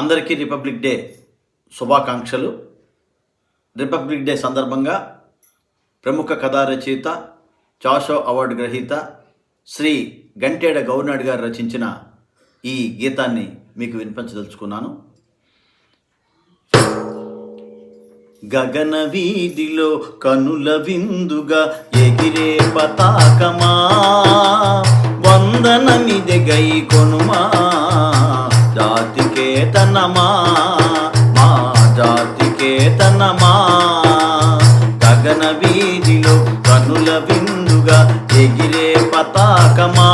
అందరికీ republic day శుభాకాంక్షలు. Republic day సందర్భంగా ప్రముఖ కథా రచయిత చాషో అవార్డు గ్రహీత శ్రీ గంటేడ గౌర్నాడ్ గారు రచించిన ఈ గీతాన్ని మీకు వినిపించదలుచుకున్నాను. గగన వీధిలో కనుల విందుగా ఎగిరే పతాకమా తనమా మా జాతికే తనమా గగన వీధిలో కనుల విందుగా ఎగిరే పతాకమా?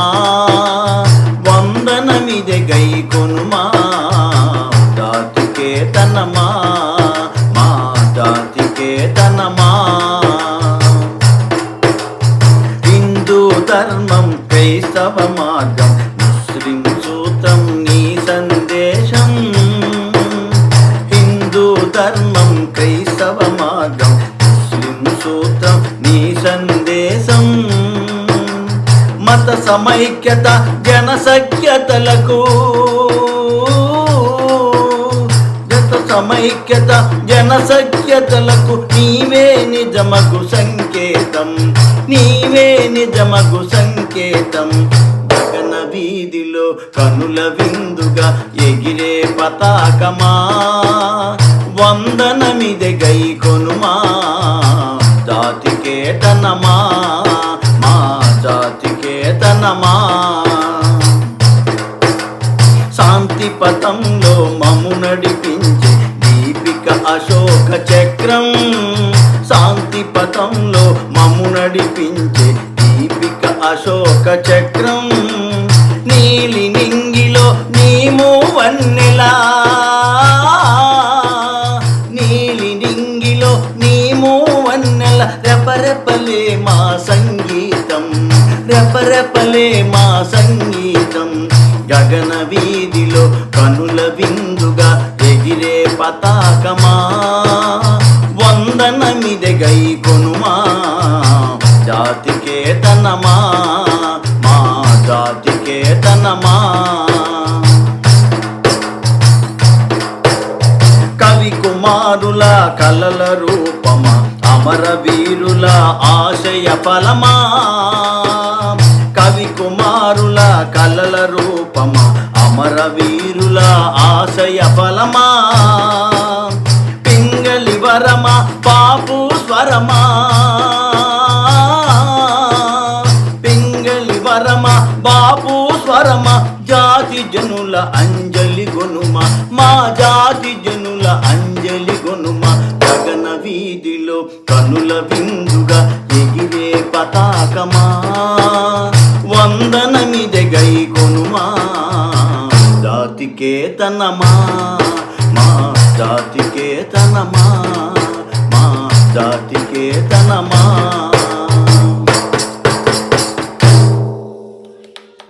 వందనమిది గై కొనుమా? జాతికే తనమా మా జాతికే తనమా హిందూ ధర్మం క్రైస్తవ మార్గం ముస్లిం ధర్మం క్రైస్తవ మార్గం. ముస్లిం సూత్రం నీ సందేశం. మత సమైక్యత జనసఖ్యతలకు జత సమైక్యత జనసఖ్యతలకు నీవే నిజమగు సంకేతం. నీవే నిజమగు సంకేతం. గగన వీధిలో కనుల విందుగా ఎగిరే పతాకమా? వందనమిది గై కొనుమా? జాతికేతనమా? మా జాతికేతనమా? శాంతి పథంలో మము నడిపించే దీపిక అశోక చక్రం. శాంతి పథంలో మము నడిపించే దీపిక అశోక చక్రం. నీలి నింగిలో నీము వన్నెలా? రెపరెపలే మా సంగీతం. గగన వీధిలో కనుల విందుగా ఎగిరే పతాకమా? వందనమిది గై కొనుమా? జాతికేతనమా? మా జాతికేతనమా? కవి కుమారుల కలల రూపమా? అమర వీరుల ఆశయ ఫలమా? కుమారుల కలల రూపమా అమర వీరుల ఆశయ ఫలమా పింగళి వరమా పాపు స్వరమా? పింగళి వరమా బాపు స్వరమా? జాతి జనుల అంజలి గొనుమ మా జాతి జనుల అంజలి గొనుమ? గగన వీధిలో కనుల విందుగా ఎగిరే పతాకమా? తనమా మా జాతికే తనమా మా జాతికే తనమా